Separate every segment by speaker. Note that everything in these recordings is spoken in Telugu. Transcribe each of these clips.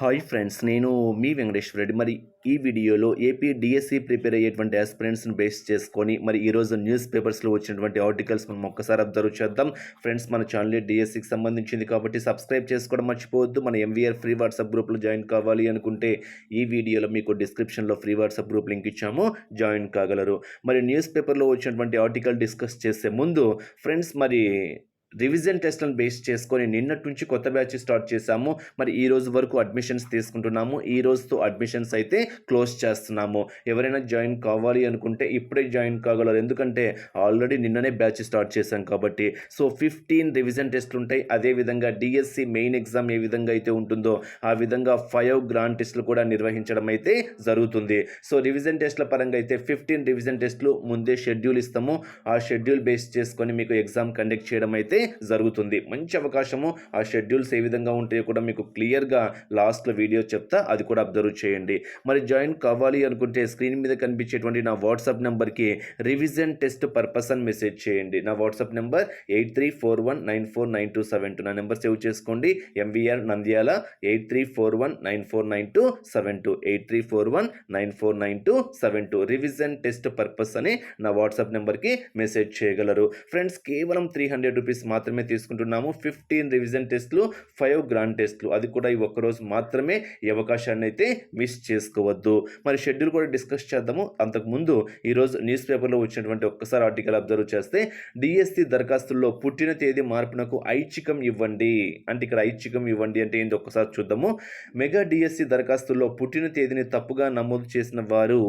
Speaker 1: హాయ్ ఫ్రెండ్స్ నేను మీ వెంకటేశ్వర రెడ్డి. మరి ఈ వీడియోలో ఏపీ డిఎస్సి ప్రిపేర్ అయ్యేటువంటి ఆస్పిరెంట్స్ని బేస్ చేసుకొని మరి ఈరోజు న్యూస్ పేపర్స్లో వచ్చినటువంటి ఆర్టికల్స్ మనం ఒక్కసారి అబ్జర్వ్ చేద్దాం. ఫ్రెండ్స్ మన ఛానల్ డిఎస్సికి సంబంధించింది కాబట్టి సబ్స్క్రైబ్ చేసుకోవడం మర్చిపోవద్దు. మన ఎంవీఆర్ ఫ్రీ వాట్సాప్ గ్రూప్లో జాయిన్ కావాలి అనుకుంటే ఈ వీడియోలో మీకు డిస్క్రిప్షన్లో ఫ్రీ వాట్సాప్ గ్రూప్ లింక్ ఇచ్చాము. జాయిన్ కాగలరు. మరి న్యూస్ పేపర్లో వచ్చినటువంటి ఆర్టికల్ డిస్కస్ చేసే ముందు ఫ్రెండ్స్ మరి రివిజన్ టెస్ట్లను బేస్ చేసుకొని నిన్నటి నుంచి కొత్త బ్యాచ్ స్టార్ట్ చేశాము. మరి ఈ రోజు వరకు అడ్మిషన్స్ తీసుకుంటున్నాము. ఈ రోజుతో అడ్మిషన్స్ అయితే క్లోజ్ చేస్తున్నాము. ఎవరైనా జాయిన్ కావాలి అనుకుంటే ఇప్పుడే జాయిన్ కాగలరు. ఎందుకంటే ఆల్రెడీ నిన్ననే బ్యాచ్ స్టార్ట్ చేశాం కాబట్టి. సో ఫిఫ్టీన్ రివిజన్ టెస్ట్లు ఉంటాయి. అదేవిధంగా డిఎస్సి మెయిన్ ఎగ్జామ్ ఏ విధంగా అయితే ఉంటుందో ఆ విధంగా ఫైవ్ గ్రాండ్ టెస్ట్లు కూడా నిర్వహించడం అయితే జరుగుతుంది. సో రివిజన్ టెస్ట్ల పరంగా అయితే ఫిఫ్టీన్ రివిజన్ టెస్ట్లు ముందే షెడ్యూల్ ఇస్తాము. ఆ షెడ్యూల్ బేస్ చేసుకొని మీకు ఎగ్జామ్ కండక్ట్ చేయడం అయితే జరుగుతుంది. మంచి అవకాశము. ఆ షెడ్యూల్స్ ఏ విధంగా ఉంటాయో కూడా మీకు క్లియర్గా లాస్ట్లో వీడియో చెప్తా. అది కూడా అబ్జర్వ్ చేయండి. మరి జాయిన్ కావాలి అనుకుంటే స్క్రీన్ మీద కనిపించేటువంటి నా వాట్సాప్ నెంబర్కి రివిజన్ టెస్ట్ పర్పస్ అని మెసేజ్ చేయండి. నా WhatsApp number eight three four one nine four nine two seven two. నా నెంబర్ సేవ్ చేసుకోండి. MVR Nandyal eight three four one nine four nine two seven two. Eight three four one nine four nine two seven two. Revision test purpose అని నా వాట్సాప్ నెంబర్కి మెసేజ్ చేయగలరు. ఫ్రెండ్స్ కేవలం త్రీ హండ్రెడ్ రూపీస్ మాత్రమే తీసుకుంటున్నాము. ఫిఫ్టీన్ రివిజన్ టెస్ట్లు ఫైవ్ గ్రాండ్ టెస్ట్లు అది కూడా ఈ ఒక్కరోజు మాత్రమే ఈ అవకాశాన్ని అయితే మిస్ చేసుకోవద్దు. మరి షెడ్యూల్ కూడా డిస్కస్ చేద్దాము. అంతకుముందు ఈరోజు న్యూస్ పేపర్లో వచ్చినటువంటి ఒక్కసారి ఆర్టికల్ అబ్జర్వ్ చేస్తే డిఎస్సి దరఖాస్తుల్లో పుట్టిన తేదీ మార్పునకు ఐచ్ఛికం ఇవ్వండి. అంటే ఇక్కడ ఐచ్ఛికం ఇవ్వండి అంటే ఏంటి ఒక్కసారి చూద్దాము. మెగా డిఎస్సి దరఖాస్తుల్లో పుట్టిన తేదీని తప్పుగా నమోదు చేసిన వారు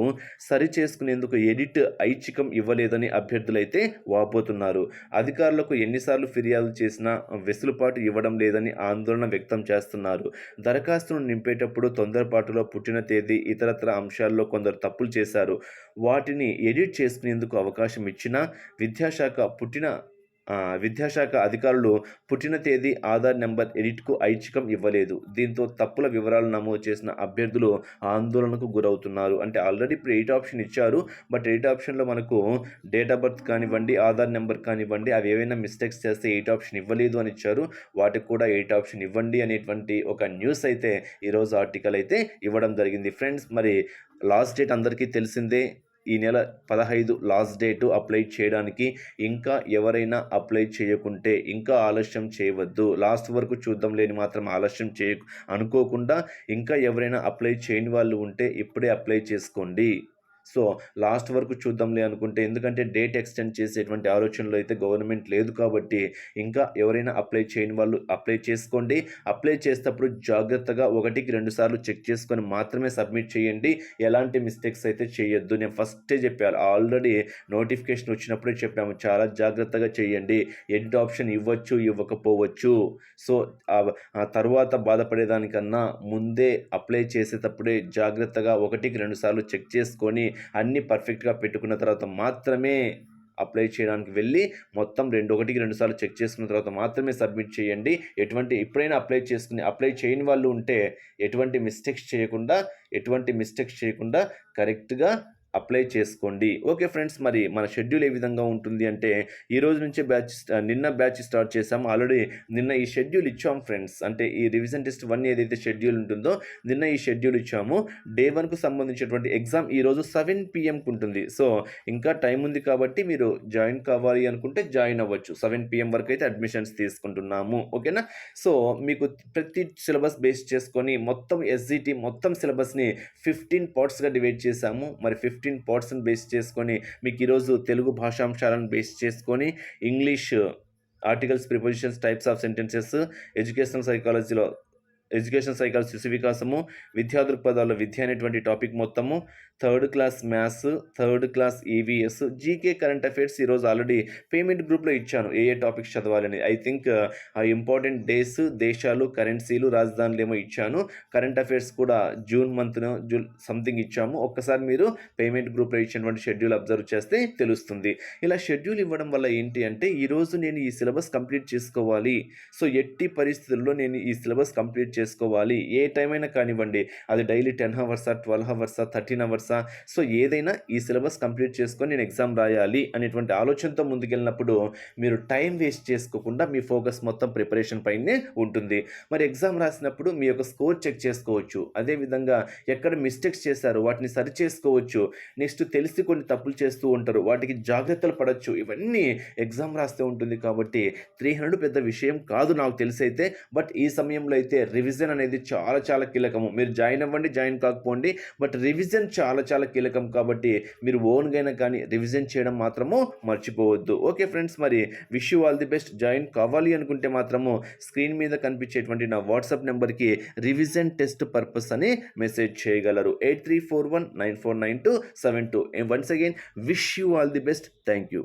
Speaker 1: సరి చేసుకునేందుకు ఎడిట్ ఐచ్ఛికం ఇవ్వలేదని అభ్యర్థులైతే వాపోతున్నారు. అధికారులకు ఎన్నిసార్లు ఫిర్యాదు చేసినా వెసులుబాటు ఇవ్వడం లేదని ఆందోళన వ్యక్తం చేస్తున్నారు. దరఖాస్తును నింపేటప్పుడు తొందరపాటులో పుట్టిన తేదీ ఇతరత్ర అంశాల్లో కొందరు తప్పులు చేశారు. వాటిని ఎడిట్ చేసుకునేందుకు అవకాశం ఇచ్చినా విద్యాశాఖ పుట్టిన విద్యాశాఖ అధికారులు పుట్టిన తేదీ ఆధార్ నెంబర్ ఎడిట్కు ఐచ్ఛికం ఇవ్వలేదు. దీంతో తప్పుల వివరాలు నమోదు చేసిన అభ్యర్థులు ఆందోళనకు గురవుతున్నారు. అంటే ఆల్రెడీ ఇప్పుడు ఎయిట్ ఆప్షన్ ఇచ్చారు. బట్ ఎయిట్ ఆప్షన్లో మనకు డేట్ ఆఫ్ బర్త్ కానివ్వండి ఆధార్ నెంబర్ కానివ్వండి అవి ఏవైనా మిస్టేక్స్ చేస్తే ఎయిట్ ఆప్షన్ ఇవ్వలేదు అని ఇచ్చారు. వాటికి కూడా ఎయిట్ ఆప్షన్ ఇవ్వండి అనేటువంటి ఒక న్యూస్ అయితే ఈరోజు ఆర్టికల్ అయితే ఇవ్వడం జరిగింది. ఫ్రెండ్స్ మరి లాస్ట్ డేట్ అందరికీ తెలిసిందే. ఈ నెల పదహైదు లాస్ట్ డేటు అప్లై చేయడానికి ఇంకా ఎవరైనా అప్లై చేయకుంటే ఇంకా ఆలస్యం చేయవద్దు. లాస్ట్ వరకు చూద్దాం లేని మాత్రం ఆలస్యం చేయ అనుకోకుండా ఇంకా ఎవరైనా అప్లై చేయని వాళ్ళు ఉంటే ఇప్పుడే అప్లై చేసుకోండి. సో లాస్ట్ వరకు చూద్దాంలే అనుకుంటే ఎందుకంటే డేట్ ఎక్స్టెండ్ చేసేటువంటి ఆలోచనలు అయితే గవర్నమెంట్ లేదు కాబట్టి ఇంకా ఎవరైనా అప్లై చేయని వాళ్ళు అప్లై చేసుకోండి. అప్లై చేసేటప్పుడు జాగ్రత్తగా ఒకటికి రెండు సార్లు చెక్ చేసుకొని మాత్రమే సబ్మిట్ చేయండి. ఎలాంటి మిస్టేక్స్ అయితే చేయొద్దు. నేను ఫస్టే చెప్పాను. ఆల్రెడీ నోటిఫికేషన్ వచ్చినప్పుడే చెప్పాము. చాలా జాగ్రత్తగా చేయండి. ఎడిట్ ఆప్షన్ ఇవ్వచ్చు ఇవ్వకపోవచ్చు. సో ఆ- ఆ తర్వాత బాధపడేదానికన్నా ముందే అప్లై చేసేటప్పుడే జాగ్రత్తగా ఒకటికి రెండు సార్లు చెక్ చేసుకొని అన్నీ పర్ఫెక్ట్గా పెట్టుకున్న తర్వాత మాత్రమే అప్లై చేయడానికి వెళ్ళి మొత్తం రెండు ఒకటికి రెండు సార్లు చెక్ చేసుకున్న తర్వాత మాత్రమే సబ్మిట్ చేయండి. ఎటువంటి ఎప్పుడైనా అప్లై చేసుకుని అప్లై చేయని వాళ్ళు ఉంటే ఎటువంటి మిస్టేక్స్ చేయకుండా ఎటువంటి మిస్టేక్స్ చేయకుండా కరెక్ట్గా అప్లై చేసుకోండి. ఓకే ఫ్రెండ్స్ మరి మన షెడ్యూల్ ఏ విధంగా ఉంటుంది అంటే ఈ రోజు నుంచే బ్యాచ్ నిన్న బ్యాచ్ స్టార్ట్ చేసాం ఆల్రెడీ నిన్న ఈ షెడ్యూల్ ఇచ్చాం ఫ్రెండ్స్. అంటే ఈ రివిజన్ టెస్ట్ వన్ ఏదైతే షెడ్యూల్ ఉంటుందో నిన్న ఈ షెడ్యూల్ ఇచ్చాము. డే వన్కు సంబంధించినటువంటి ఎగ్జామ్ ఈరోజు సెవెన్ పిఎంకి ఉంటుంది. సో ఇంకా టైం ఉంది కాబట్టి మీరు జాయిన్ కావాలి అనుకుంటే జాయిన్ అవ్వచ్చు. సెవెన్ పిఎం వరకు అయితే అడ్మిషన్స్ తీసుకుంటున్నాము. ఓకేనా? సో మీకు ప్రతి సిలబస్ బేస్ చేసుకొని మొత్తం ఎస్జిటి మొత్తం సిలబస్ని ఫిఫ్టీన్ పార్ట్స్గా డివైడ్ చేశాము. మరి ఫిఫ్టీన్ ఫిఫ్టీన్ పర్సెంట్ బేస్ చేసుకొని మీకు ఈరోజు తెలుగు భాషాంశాలను బేస్ చేసుకొని English articles prepositions types of sentences educational సైకాలజీలో ఎడ్యుకేషన్ సైకాలజీ శిశు వికాసము విద్యా దృక్పథాల్లో విద్య అనేటువంటి టాపిక్ మొత్తము third class maths third class EVS GK current affairs ఈరోజు ఆల్రెడీ పేమెంట్ గ్రూప్లో ఇచ్చాను. ఏ ఏ టాపిక్స్ చదవాలని. ఐ థింక్ ఆ ఇంపార్టెంట్ డేస్ దేశాలు కరెన్సీలు రాజధానులు ఏమో ఇచ్చాను. కరెంట్ అఫైర్స్ కూడా జూన్ మంత్న జూన్ సంథింగ్ ఇచ్చాము. ఒక్కసారి మీరు పేమెంట్ గ్రూప్లో ఇచ్చినటువంటి షెడ్యూల్ అబ్జర్వ్ చేస్తే తెలుస్తుంది. ఇలా షెడ్యూల్ ఇవ్వడం వల్ల ఏంటి అంటే ఈరోజు నేను ఈ సిలబస్ కంప్లీట్ చేసుకోవాలి. సో ఎట్టి పరిస్థితుల్లో నేను ఈ సిలబస్ కంప్లీట్ చేసుకోవాలి. ఏ టైం అయినా కానివ్వండి అది డైలీ టెన్ అవర్సా ట్వెల్వ్ అవర్సా థర్టీన్ అవర్సా సిలబసా సో ఏదైనా ఈ సిలబస్ కంప్లీట్ చేసుకొని నేను ఎగ్జామ్ రాయాలి అనేటువంటి ఆలోచనతో ముందుకెళ్ళినప్పుడు మీరు టైం వేస్ట్ చేసుకోకుండా మీ ఫోకస్ మొత్తం ప్రిపరేషన్ పైనే ఉంటుంది. మరి ఎగ్జామ్ రాసినప్పుడు మీ యొక్క స్కోర్ చెక్ చేసుకోవచ్చు. అదేవిధంగా ఎక్కడ మిస్టేక్స్ చేశారు వాటిని సరి చేసుకోవచ్చు. నెక్స్ట్ తెలిసి కొన్ని తప్పులు చేస్తూ ఉంటారు వాటికి జాగ్రత్తలు పడవచ్చు ఇవన్నీ ఎగ్జామ్ రాస్తే ఉంటుంది కాబట్టి త్రీ హండ్రెడ్ పెద్ద విషయం కాదు నాకు తెలిసి అయితే బట్ ఈ సమయంలో అయితే రివిజన్ అనేది చాలా చాలా కీలకము. మీరు జాయిన్ అవ్వండి జాయిన్ కాకపోండి బట్ రివిజన్ చాలా చాలా కీలకం కాబట్టి మీరు ఓన్గా అయినా కానీ రివిజన్ చేయడం మాత్రము మర్చిపోవద్దు. ఓకే ఫ్రెండ్స్ మరి wish you all the best. Join కావాలి అనుకుంటే మాత్రము స్క్రీన్ మీద కనిపించేటువంటి నా వాట్సాప్ నెంబర్కి రివిజన్ టెస్ట్ పర్పస్ అని మెసేజ్ చేయగలరు. Eight three four one nine four nine two seven two. Once again wish you all the best. Thank you